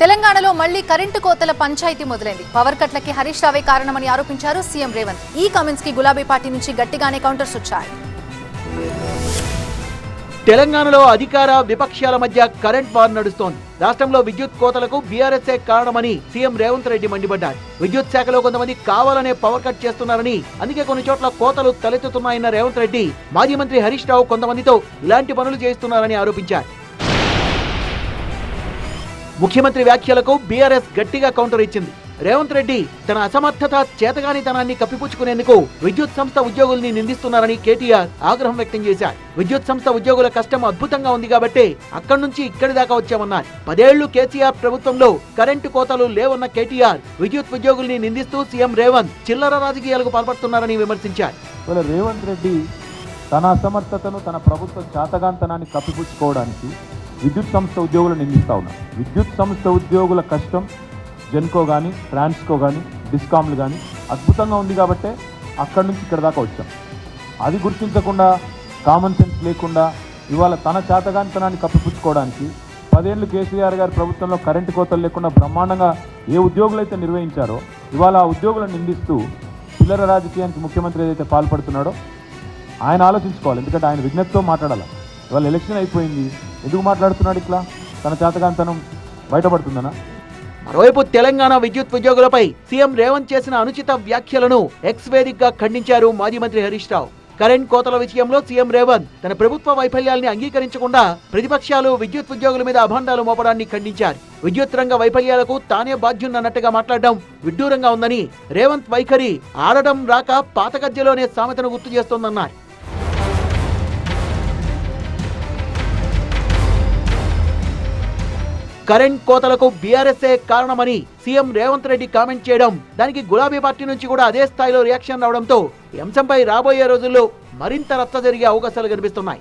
తెలంగాణలో మళ్ళీ కరెంటు కోతల పంచాయతీ మొదలైంది. పవర్ కట్లకి హరీష్ రావే కారణమని ఆరోపించారు సీఎం రేవంత్. ఈ కామెంట్స్కి గులాబీ పార్టీ నుంచి గట్టిగానే కౌంటర్స్ వచ్చాయి. తెలంగాణలో అధికార విపక్షాల మధ్య కరెంట్ వార్ నడుస్తోంది. రాష్ట్రంలో విద్యుత్ కోతలకు బీఆర్ఎస్ఏ కారణమని సీఎం రేవంత్ రెడ్డి మండిపడ్డారు. విద్యుత్ శాఖలో కొంతమంది కావాలనే పవర్ కట్ చేస్తున్నారని అందుకే కొన్ని చోట్ల కోతలు తలెత్తుతున్నాయన్న రేవంత్ రెడ్డి మాజీ మంత్రి హరీష్ రావు కొంతమందితో ఇలాంటి పనులు చేస్తున్నారని ఆరోపించారు. ముఖ్యమంత్రి వ్యాఖ్యలకు బీఆర్ఎస్ గట్టిగా కౌంటర్ ఇచ్చింది. రేవంత్ రెడ్డి తన అసమర్థత చేతగానితనాన్ని కప్పిపుచ్చుకునేందుకు విద్యుత్ సంస్థ ఉద్యోగుల్ని నిందిస్తున్నారని కేటీఆర్ ఆగ్రహం వ్యక్తం చేశారు. విద్యుత్ సంస్థ ఉద్యోగుల కష్టం అద్భుతంగా ఉంది కాబట్టి అక్కడి నుంచి ఇక్కడి దాకా వచ్చామన్నారు. పదేళ్ళు కేసీఆర్ ప్రభుత్వంలో కరెంటు కోతలు లేవన్న కేటీఆర్ విద్యుత్ ఉద్యోగుల్ని నిందిస్తూ సీఎం రేవంత్ చిల్లర రాజకీయాలకు పాల్పడుతున్నారని విమర్శించారు. రేవంత్ రెడ్డి తన అసమర్థతను తన ప్రభుత్వ చేతగాంతనాన్ని కప్పిపుచ్చుకోవడానికి విద్యుత్ సంస్థ ఉద్యోగులను నిందిస్తూ ఉన్నారు. విద్యుత్ సంస్థ ఉద్యోగుల కష్టం జెన్కో కానీ ట్రాన్స్కో కానీ డిస్కామ్లు కానీ అద్భుతంగా ఉంది కాబట్టే అక్కడి నుంచి ఇక్కడ దాకా వచ్చాం. అది గుర్తించకుండా కామన్ సెన్స్ లేకుండా ఇవాళ తన చేతగానితనాన్ని కప్పిపుచ్చుకోవడానికి పదేళ్ళు కేసీఆర్ గారి ప్రభుత్వంలో కరెంటు కోతలు లేకుండా బ్రహ్మాండంగా ఏ ఉద్యోగులైతే నిర్వహించారో ఇవాళ ఆ ఉద్యోగులను నిందిస్తూ చిల్లర రాజకీయానికి ముఖ్యమంత్రి ఏదైతే పాల్పడుతున్నాడో ఆయన ఆలోచించుకోవాలి. ఎందుకంటే ఆయన విజ్ఞప్తితో మాట్లాడాలి. ఇవాళ ఎలక్షన్ అయిపోయింది. ఎందుకు మాట్లాడుతున్నాడు ఇట్లా? తన చేతగాంతనం బయటపడుతుందనా? మరోవైపు తెలంగాణ విద్యుత్ ఉద్యోగులపై సీఎం రేవంత్ చేసిన అనుచిత వ్యాఖ్యలను ఎక్స్ వేదికగా ఖండించారు మాజీ మంత్రి హరీష్ రావు. కరెంట్ కోతల విషయంలో సీఎం రేవంత్ తన ప్రభుత్వ వైఫల్యాల్ని అంగీకరించకుండా ప్రతిపక్షాలు విద్యుత్ ఉద్యోగుల మీద అభాండాలు మోపడాన్ని ఖండించారు. విద్యుత్ రంగ వైఫల్యాలకు తానే బాధ్యున్నట్టుగా మాట్లాడడం విడ్డూరంగా ఉందని రేవంత్ వైఖరి ఆడడం రాక పాతగద్యలోనే సామెతను గుర్తు చేస్తోందన్నారు. కరెంట్ కోతలకు బీఆర్ఎస్ఏ కారణమని సీఎం రేవంత్ రెడ్డి కామెంట్ చేయడం దానికి గులాబీ పార్టీ నుంచి కూడా అదే స్థాయిలో రియాక్షన్ రావడంతో ఈ అంశంపై రాబోయే రోజుల్లో మరింత రచ్చ జరిగే అవకాశాలు కనిపిస్తున్నాయి.